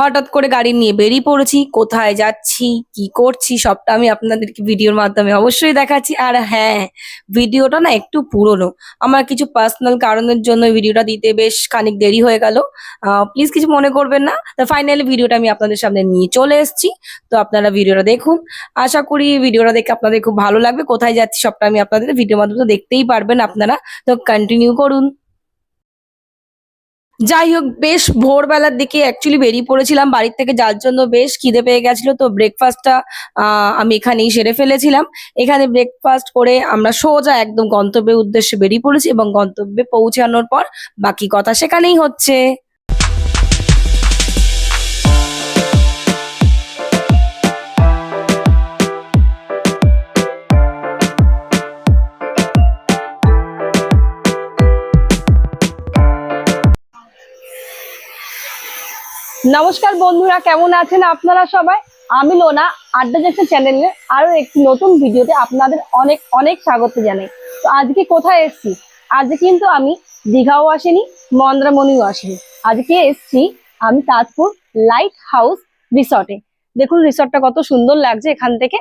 হঠাৎ করে গাড়ি নিয়ে বেরিয়ে পড়েছি। কোথায় যাচ্ছি? কি করছি? সবটা আমি আপনাদেরকে ভিডিওর মাধ্যমে অবশ্যই দেখাচ্ছি। আর হ্যাঁ ভিডিওটা না একটু পুরনো। আমার কিছু পার্সোনাল কারণের জন্য ভিডিওটা দিতে বেশ খানিক দেরি হয়ে গেল। প্লিজ কিছু মনে করবেন না। তো ফাইনালি ভিডিওটা আমি আপনাদের সামনে নিয়ে চলে এসেছি। তো আপনারা ভিডিওটা দেখুন। আশা করি ভিডিওটা দেখে আপনাদের খুব ভালো লাগবে। কোথায় যাচ্ছি সবটা আমি আপনাদের ভিডিওর মাধ্যমে দেখতেই পারবেন আপনারা। তো কন্টিনিউ করুন। যাই হোক, বেশ ভোরবেলার দিকে অ্যাকচুয়ালি বেরিয়ে পড়েছিলাম। বাড়ির থেকে যার জন্য বেশ খিদে পেয়ে গেছিল, তো ব্রেকফাস্টটা আমি এখানেই সেরে ফেলেছিলাম। এখানে ব্রেকফাস্ট করে আমরা সোজা একদম গন্তব্যের উদ্দেশ্যে বেরিয়ে পড়েছি এবং গন্তব্যে পৌঁছানোর পর বাকি কথা সেখানেই হচ্ছে। নমস্কার বন্ধুরা, কেমন আছেন আপনারা সবাই? আমি লোনা, আড্ডা যাচ্ছে চ্যানেলে আরও একটি নতুন ভিডিওতে আপনাদের অনেক অনেক স্বাগত জানাই। তো আজকে কোথায় এসেছি? আজকে কিন্তু আমি দীঘাও আসিনি, মন্দ্রামণিও আসিনি। আজকে এসেছি আমি তাজপুর লাইট হাউস রিসর্টে দেখুন রিসর্টটা কত সুন্দর লাগছে এখান থেকে।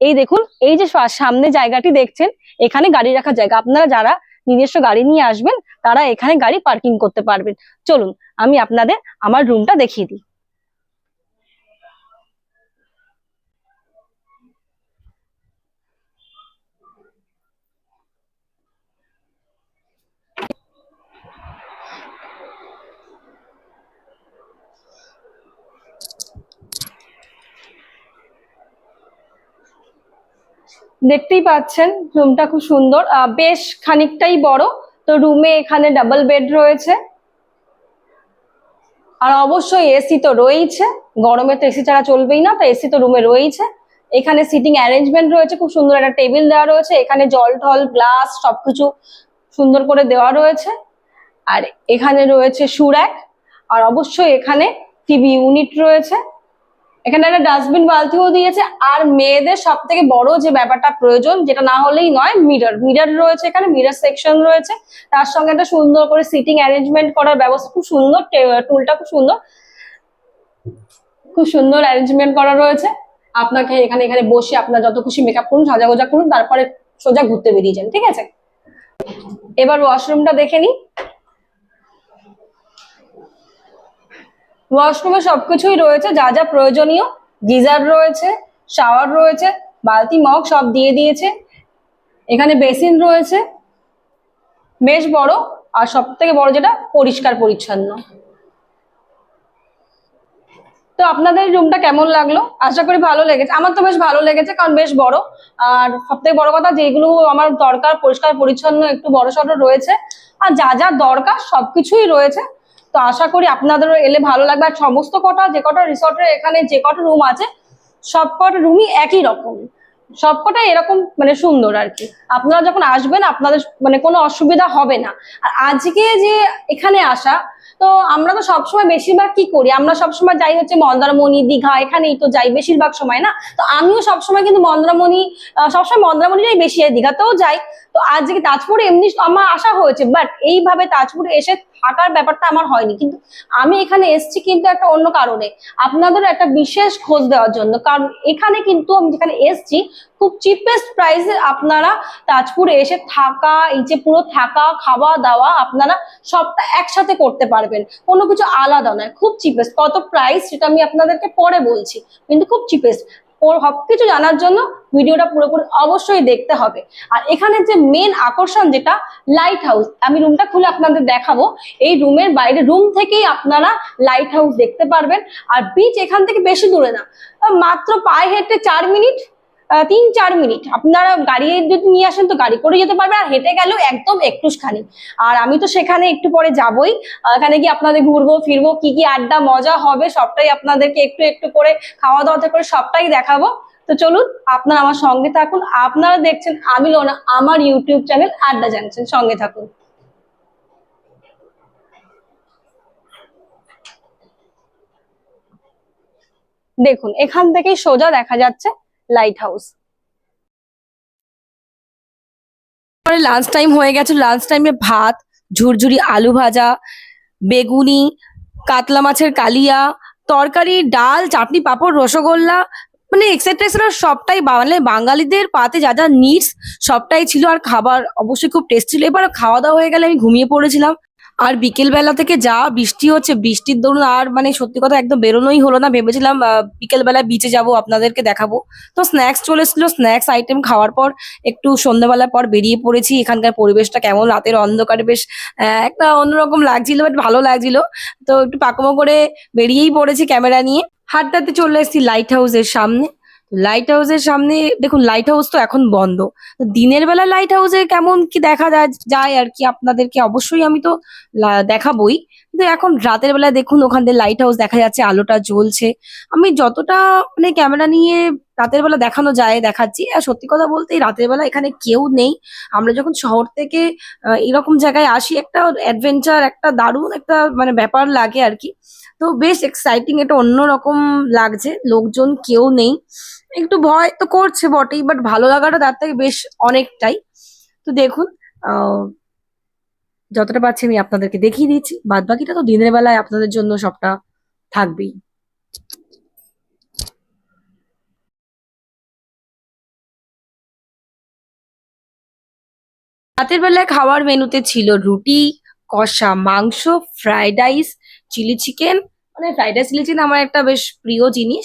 এই দেখুন, এই যে সামনে জায়গাটি দেখছেন, এখানে গাড়ি রাখার জায়গা। আপনারা যারা নিজস্ব গাড়ি নিয়ে আসবেন, তারা এখানে গাড়ি পার্কিং করতে পারবেন। চলুন, আমি আপনাদের আমার রুমটা দেখিয়ে দিই। দেখতেই পাচ্ছেন রুমটা খুব সুন্দর। বেশ খানিকটাই বড়, তো রুমে এখানে ডাবল বেড রয়েছে। আর অবশ্যই এসি তো রয়েইছে, গরমে তো এসি ছাড়া চলবেই না, তো এসি তো রুমে রয়েইছে। এখানে সিটিং অ্যারেঞ্জমেন্ট রয়েছে, খুব সুন্দর একটা টেবিল দেওয়া রয়েছে। এখানে জল টল গ্লাস সবকিছু সুন্দর করে দেওয়া রয়েছে। আর এখানে রয়েছে সুরাক, আর অবশ্যই এখানে টিভি ইউনিট রয়েছে। এখানে একটা ডাস্টবিন বালতিও দিয়েছে, আর মেয়েদের সব থেকে বড় যে ব্যাপারটা প্রয়োজন, যেটা না হলেই নয় মিরর মিরর রয়েছে এখানে মিরর সেকশন রয়েছে। তার সঙ্গে একটা সুন্দর করে সিটিং অ্যারেঞ্জমেন্ট করার ব্যবস্থা, খুব সুন্দর টুলটা খুব সুন্দর। খুব সুন্দর অ্যারেঞ্জমেন্ট করা রয়েছে। আপনাকে এখানে এখানে বসে আপনার যত খুশি মেকআপ করুন, সাজাগোজা করুন, তারপরে সোজা ঘুরতে বেরিয়ে যান, ঠিক আছে? এবার ওয়াশরুমটা দেখে নিই। ওয়াশরুমে সবকিছুই রয়েছে, যা যা প্রয়োজনীয়। গিজার রয়েছে, শাওয়ার রয়েছে, বালতি, মগ সব দিয়ে দিয়েছে। এখানে বেসিন রয়েছে, বেশ বড় আর সব থেকে বড় যেটা, পরিষ্কার পরিচ্ছন্ন। তো আপনাদের রুমটা কেমন লাগল? আশা করি ভালো লেগেছে। আমার তো বেশ ভালো লেগেছে কারণ বেশ বড়। আর সব থেকে বড় কথা, যেগুলো আমার দরকার, পরিষ্কার, পরিচ্ছন্ন, একটু বড় সড়ো রয়েছে। আর যা যা দরকার, সবকিছুই রয়েছে। তো আশা করি আপনাদেরও এলে ভালো লাগবে। আর সমস্ত কটা, যে কটা রিসর্টের এখানে যে কটা রুম আছে, সব কটা রুমই একই রকম। সবকটাই এরকম মানে সুন্দর আর কি। আপনারা যখন আসবেন, আপনাদের মানে কোনো অসুবিধা হবে না। আর আজকে যে এখানে আসা, তো আমরা তো সবসময় বেশিরভাগ কি করি? আমরা সবসময় যাই হচ্ছে মন্দারমণি, দীঘা, এখানেই তো যাই বেশিরভাগ সময়, না? তো আমিও সবসময় কিন্তু মন্দারমণি সবসময় মন্দারমণিটাই বেশি যাই, দীঘাতেও যাই। তো আজকে তাজপুরে এমনি আমার আসা হয়েছে বাট এইভাবে তাজপুরে এসে থাকার ব্যাপারটা আমার হয়নি। কিন্তু আমি এখানে এসেছি কিন্তু একটা অন্য কারণে। আপনাদের একটা বিশেষ খোঁজ দেওয়ার জন্য। কারণ এখানে কিন্তু আমি যেখানে এসেছি, খুব চিপেস্ট প্রাইসে আপনারা তাজপুরে এসে থাকা, এই যে পুরো থাকা খাওয়া দাওয়া আপনারা সবটা একসাথে করতে পারবেন। কোনো কিছু আলাদা নয়, খুব চিপেস্ট কত প্রাইস সেটা আমি আপনাদেরকে পরে বলছি, কিন্তু খুব চিপেস্ট ওর জানার জন্য ভিডিওটা পুরোপুরি অবশ্যই দেখতে হবে। আর এখানে যে মেন আকর্ষণ যেটা লাইট হাউস আমি রুমটা খুলে আপনাদের দেখাবো। এই রুমের বাইরে রুম থেকেই আপনারা লাইট হাউস দেখতে পারবেন। আর বিচ এখান থেকে বেশি দূরে না। মাত্র পায়ে হেঁটে চার মিনিট তিন চার মিনিট। আপনারা গাড়ি যদি নিয়ে আসেন তো গাড়ি করে যেতে পারবেন, আর হেঁটে গেলেও একদম একটুখানি। আর আমি তো সেখানে একটু পরে যাবই। এখানে গিয়ে আপনাদের ঘুরবো, ফিরবো, কি কি আড্ডা, মজা হবে, সবটাই আপনাদেরকে একটু একটু করে খাওয়া দাওয়া করে সবটাই দেখাবো। তো চলুন, আপনারা আমার সঙ্গে থাকুন। আপনারা দেখছেন আমি লোনা, আমার ইউটিউব চ্যানেল আড্ডা জানছেন সঙ্গে থাকুন। দেখুন, এখান থেকেই সোজা দেখা যাচ্ছে। লাইট হাউস লাঞ্চ টাইম হয়ে গেছে। লাঞ্চ টাইমে ভাত, ঝুরঝুরি আলু ভাজা, বেগুনি, কাতলা মাছের কালিয়া, তরকারি, ডাল, চাটনি, পাঁপড়, রসগোল্লা মানে এক্সেট্রা এক্সেট্রা সবটাই মানে বাঙালিদের পাতে যা যা নিডস সবটাই ছিল। আর খাবার অবশ্যই খুব টেস্ট ছিল। এবার খাওয়া দাওয়া হয়ে গেলে আমি ঘুমিয়ে পড়েছিলাম। আর বিকেল বেলা থেকে যা বৃষ্টি হচ্ছে, বৃষ্টির দরুন আর মানে সত্যি কথা একদম বেরোনোই হলো না। ভেবেছিলাম বিকেল বেলা বিচে যাব, আপনাদেরকে দেখাবো। তো স্ন্যাক্স চলে এসেছিল। স্ন্যাক্স আইটেম খাওয়ার পর একটু সন্ধ্যাবেলার পর বেরিয়ে পড়েছি। এখানকার পরিবেশটা কেমন? রাতের অন্ধকারে বেশ একটা অন্যরকম লাগছিল বাট ভালো লাগছিল। তো একটু পাকমো করে বেরিয়েই পড়েছি ক্যামেরা নিয়ে। হাঁটতে হাঁটতে চলে এসেছি লাইট হাউসের সামনে। লাইট হাউসের সামনে, দেখুন লাইট হাউস তো এখন বন্ধ। দিনের বেলা লাইট হাউসে কেমন কি দেখা যায় আর কি আপনাদেরকে অবশ্যই আমি তো দেখাবোই। কিন্তু এখন রাতের বেলা দেখুন ওখান দিয়ে লাইট হাউস দেখা যাচ্ছে আলোটা জ্বলছে। আমি যতটা মানে ক্যামেরা নিয়ে রাতের বেলা দেখানো যায় দেখাচ্ছি আর সত্যি কথা বলতে রাতের বেলা এখানে কেউ নেই। আমরা যখন শহর থেকে এরকম জায়গায় আসি একটা অ্যাডভেঞ্চার একটা দারুণ একটা মানে ব্যাপার লাগে আর কি। তো বেশ এক্সাইটিং এটা অন্যরকম লাগছে লোকজন কেউ নেই। একটু ভয় তো করছে বটেই বাট ভালো লাগাটা তার থেকে বেশ অনেকটাই। তো দেখুন আহ, যতটা পাচ্ছি আমি আপনাদেরকে দেখিয়ে দিচ্ছি বাদ বাকিটা তো দিনের বেলায় আপনাদের জন্য সবটা থাকবেই। রাতের বেলায় খাওয়ার মেনুতে ছিল রুটি, কষা মাংস, ফ্রাইড রাইস, চিলি চিকেন। মানে ফ্রাইড রাইস, চিলি চিকেন আমার একটা বেশ প্রিয় জিনিস।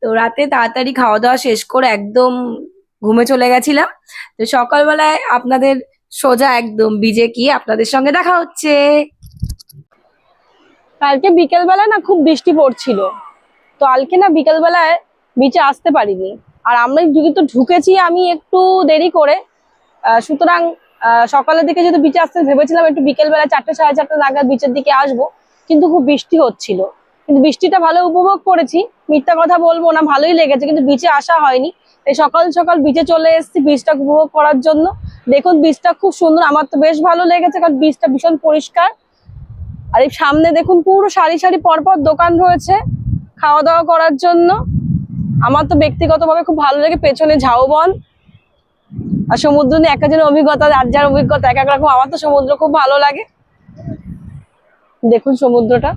তো রাতে তাড়াতাড়ি খাওয়া দাওয়া শেষ করে একদম ঘুমে চলে গেছিলাম। তো সকালবেলায় আপনাদের সোজা একদম বিজে কি আপনাদের সঙ্গে দেখা হচ্ছে। কালকে বিকেল বেলা না খুব বৃষ্টি পড়ছিল। তো কালকে না বিকেলবেলায় বিচে আসতে পারিনি। আর আমরা তো ঢুকেছি আমি একটু দেরি করে সুতরাং সকালের দিকে যদি বিচে আসতে ভেবেছিলাম একটু বিকেল বেলা চারটে, সাড়ে চারটে নাগাদ বিচের দিকে আসব, কিন্তু খুব বৃষ্টি হচ্ছিল। কিন্তু বৃষ্টিটা ভালো উপভোগ করেছি, মিথ্যা কথা বলব না, ভালোই লেগেছে, কিন্তু বিচে আসা হয়নি। সকাল সকাল বিচে চলে এসেছি বীজটা উপভোগ করার জন্য। দেখুন বীজটা খুব সুন্দর, আমার তো বেশ ভালো লেগেছে কারণ বীজটা ভীষণ পরিষ্কার। আর এই সামনে দেখুন পুরো সারি সারি পরপর দোকান রয়েছে খাওয়া দাওয়া করার জন্য। আমার তো ব্যক্তিগতভাবে খুব ভালো লাগে, পেছনে ঝাউবন আর সমুদ্র নিয়ে এক একজনের অভিজ্ঞতা, আর যার অভিজ্ঞতা এক এক রকম, আমার তো সমুদ্র খুব ভালো লাগে। দেখুন সমুদ্রটা।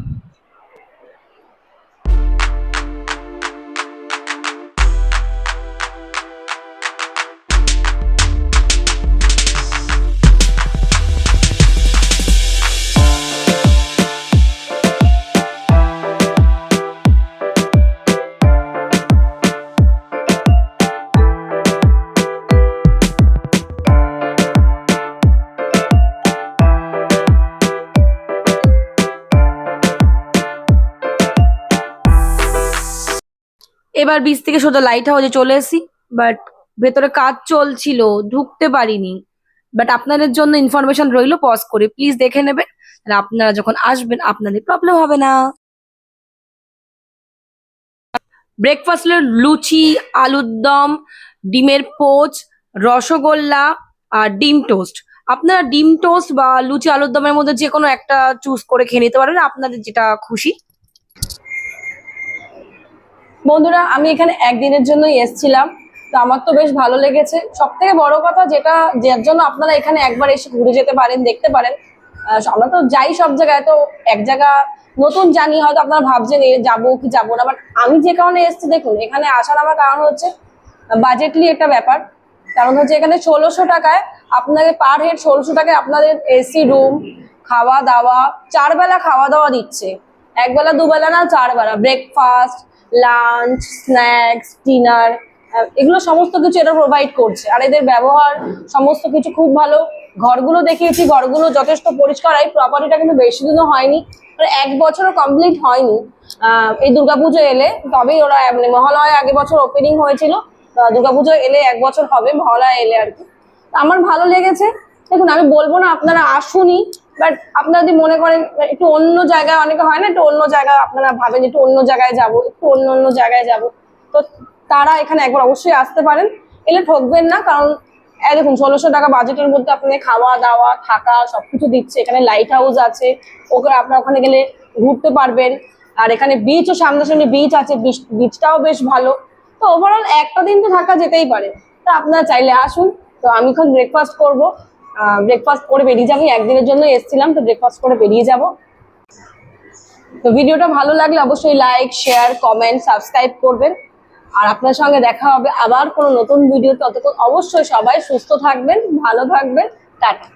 এবার বিচ থেকে সোজা লাইট হাউসে চলে এসেছি বাট ভেতরে কাজ চলছিল, ঢুকতে পারিনি। বাট আপনাদের জন্য ইনফরমেশন রইল পজ করে প্লিজ দেখে নেবেন আপনারা যখন আসবেন, আপনাদের প্রবলেম হবে না। ব্রেকফাস্ট ব্রেকফাস্টের লুচি, আলুর দম, ডিমের পোচ, রসগোল্লা আর ডিম টোস্ট আপনারা ডিম টোস্ট বা লুচি, আলুর দমের মধ্যে যে কোনো একটা চুজ করে খেয়ে নিতে পারেন, আপনাদের যেটা খুশি। বন্ধুরা, আমি এখানে একদিনের জন্যই এসেছিলাম, তো আমার তো বেশ ভালো লেগেছে। সব থেকে বড় কথা যেটা, যার জন্য আপনারা এখানে একবার এসে ঘুরে যেতে পারেন, দেখতে পারেন। আমরা তো যাই সব জায়গায়, তো এক জায়গা নতুন জানি, হয়তো আপনারা ভাবছেন যাব কি যাব না বাট আমি যে কারণে এসেছি, দেখুন, এখানে আসার আমার কারণ হচ্ছে বাজেটলি একটা ব্যাপার। কারণ হচ্ছে এখানে ষোলোশো টাকায় আপনাকে পার হেড ষোলোশো টাকায় আপনাদের এসি রুম খাওয়া দাওয়া চার বেলা খাওয়া দাওয়া দিচ্ছে। একবেলা, দুবেলা না চার বেলা ব্রেকফাস্ট লাঞ্চ স্ন্যাক্স ডিনার এগুলো সমস্ত কিছু এটা প্রোভাইড করছে। আর এদের ব্যবহার সমস্ত কিছু খুব ভালো। ঘরগুলো দেখিয়েছি, ঘরগুলো যথেষ্ট পরিষ্কার। এই প্রপার্টিটা কিন্তু বেশি দিনও হয়নি। মানে এক বছরও কমপ্লিট হয়নি। এই দুর্গাপুজো এলে তবেই ওরা মানে মহালয় আগে বছর ওপেনিং হয়েছিল। দুর্গাপুজো এলে এক বছর হবে, মহালয়া এলে আর কি। আমার ভালো লেগেছে। দেখুন, আমি বলব না, আপনারা আসুনই। বাট আপনারা যদি মনে করেন, একটু অন্য জায়গায় অনেকে হয় না, একটু অন্য জায়গায় আপনারা ভাবেন একটু অন্য জায়গায় যাব, একটু অন্য অন্য জায়গায় যাব। তো তারা এখানে একবার অবশ্যই আসতে পারেন। এলে ঠকবেন না, কারণ এই দেখুন, ষোলোশো টাকা বাজেটের মধ্যে আপনাদের খাওয়া দাওয়া থাকা, সবকিছু দিচ্ছে। এখানে লাইট হাউস আছে, ওকে আপনারা ওখানে গেলে ঘুরতে পারবেন। আর এখানে বিচও সামনাসামনি বিচ আছে বিচটাও বেশ ভালো। তো ওভারঅল একটা দিন তো থাকা যেতেই পারে। তা আপনারা চাইলে আসুন। তো আমি এখন ব্রেকফাস্ট করব। ব্রেকফাস্ট করে বেরিয়ে যাব। একদিনের জন্য এসেছিলাম, তো ব্রেকফাস্ট করে বেরিয়ে যাব। তো ভিডিওটা ভালো লাগলে অবশ্যই লাইক শেয়ার কমেন্ট সাবস্ক্রাইব করবেন। আর আপনার সঙ্গে দেখা হবে আবার কোনো নতুন ভিডিও ততক্ষণ অবশ্যই সবাই সুস্থ থাকবেন, ভালো থাকবেন। টাটা।